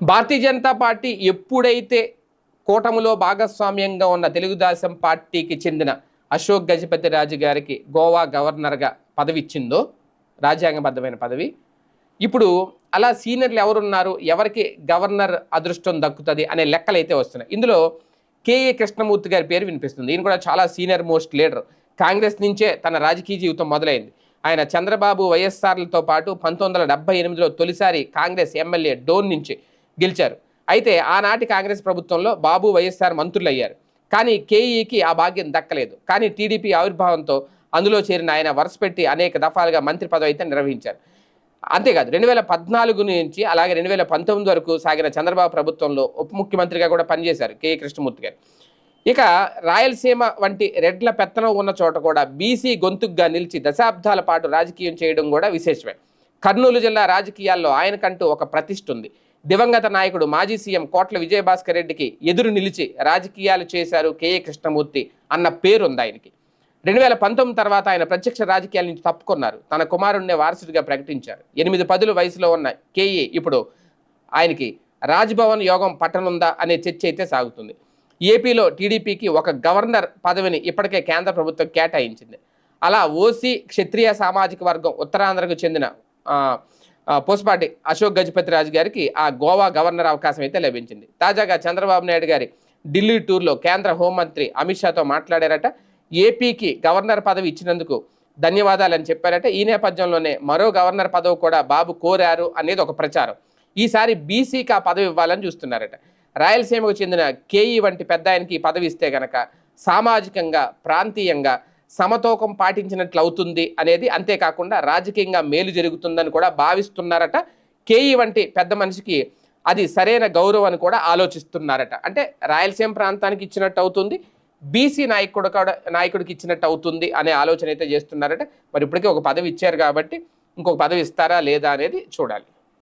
Bharatiya Janata party ఎప్పుడైతే కూటమిలో భాగస్వామ్యంగా ఉన్న తెలుగుదేశం పార్టీకి చెందిన అశోక్ గజపతి రాజు గారికి గోవా గవర్నర్గా పదవి ఇచ్చిందో రాజ్యాంగబద్ధమైన పదవి. ఇప్పుడు అలా సీనియర్లు ఎవరున్నారు? ఎవరికి గవర్నర్ అదృష్టం దక్కుతుంది అనే లెక్కలు అయితే వస్తున్నాయి. ఇందులో కేఏ కృష్ణమూర్తి గారి పేరు వినిపిస్తుంది. ఈయన కూడా చాలా సీనియర్ మోస్ట్ లీడర్. కాంగ్రెస్ నుంచే తన రాజకీయ జీవితం మొదలైంది. ఆయన చంద్రబాబు వైఎస్ఆర్లతో పాటు పంతొమ్మిది వందల డెబ్బై ఎనిమిదిలో తొలిసారి కాంగ్రెస్ ఎమ్మెల్యే డోన్ నుంచి గెలిచారు. అయితే ఆనాటి కాంగ్రెస్ ప్రభుత్వంలో బాబు వైఎస్ఆర్ మంత్రులు అయ్యారు కానీ కేఈకి ఆ భాగ్యం దక్కలేదు. కానీ టీడీపీ ఆవిర్భావంతో అందులో చేరిన ఆయన వరుసపెట్టి అనేక దఫాలుగా మంత్రి పదవి అయితే నిర్వహించారు. అంతేకాదు రెండు వేల పద్నాలుగు నుంచి అలాగే రెండు వేల పంతొమ్మిది వరకు సాగిన చంద్రబాబు ప్రభుత్వంలో ఉప ముఖ్యమంత్రిగా కూడా పనిచేశారు కేఈ కృష్ణమూర్తి గారు. ఇక రాయలసీమ వంటి రెడ్ల పెత్తనం ఉన్న చోట కూడా బీసీ గొంతుగ్గా నిలిచి దశాబ్దాల పాటు రాజకీయం చేయడం కూడా విశేషమే. కర్నూలు జిల్లా రాజకీయాల్లో ఆయనకంటూ ఒక ప్రతిష్ఠ ఉంది. దివంగత నాయకుడు మాజీ సీఎం కోట్ల విజయభాస్కర్ రెడ్డికి ఎదురు నిలిచి రాజకీయాలు చేశారు కేఏ కృష్ణమూర్తి అన్న పేరుంది ఆయనకి. రెండు వేల పంతొమ్మిది తర్వాత ఆయన ప్రత్యక్ష రాజకీయాల నుంచి తప్పుకున్నారు. తన కుమారుణ్ణి వారసుడిగా ప్రకటించారు. ఎనిమిది పదుల వయసులో ఉన్న కేఏ ఇప్పుడు ఆయనకి రాజ్భవన్ యోగం పట్టనుందా అనే చర్చ అయితే సాగుతుంది. ఏపీలో టీడీపీకి ఒక గవర్నర్ పదవిని ఇప్పటికే కేంద్ర ప్రభుత్వం కేటాయించింది. అలా ఓసీ క్షత్రియ సామాజిక వర్గం ఉత్తరాంధ్రకు చెందిన పోస్పాటి అశోక్ గజపతి రాజు గారికి ఆ గోవా గవర్నర్ అవకాశం అయితే లభించింది. తాజాగా చంద్రబాబు నాయుడు గారి ఢిల్లీ టూర్లో కేంద్ర హోంమంత్రి అమిత్ షాతో మాట్లాడారట. ఏపీకి గవర్నర్ పదవి ఇచ్చినందుకు ధన్యవాదాలని చెప్పారట. ఈ నేపథ్యంలోనే మరో గవర్నర్ పదవి కూడా బాబు కోరారు అనేది ఒక ప్రచారం. ఈసారి బీసీకి ఆ పదవి ఇవ్వాలని చూస్తున్నారట. రాయలసీమకు చెందిన కేఈ వంటి పెద్ద ఆయనకి పదవి ఇస్తే గనక సామాజికంగా ప్రాంతీయంగా సమతూకం పాటించినట్లు అవుతుంది అనేది అంతేకాకుండా రాజకీయంగా మేలు జరుగుతుందని కూడా భావిస్తున్నారట. కేఈ వంటి పెద్ద మనిషికి అది సరైన గౌరవం అని కూడా ఆలోచిస్తున్నారట. అంటే రాయలసీమ ప్రాంతానికి ఇచ్చినట్టు అవుతుంది బీసీ నాయకుడు నాయకుడికి ఇచ్చినట్టు అవుతుంది అనే ఆలోచన అయితే చేస్తున్నారట. మరి ఇప్పటికే ఒక పదవి ఇచ్చారు కాబట్టి ఇంకొక పదవి ఇస్తారా లేదా అనేది చూడాలి.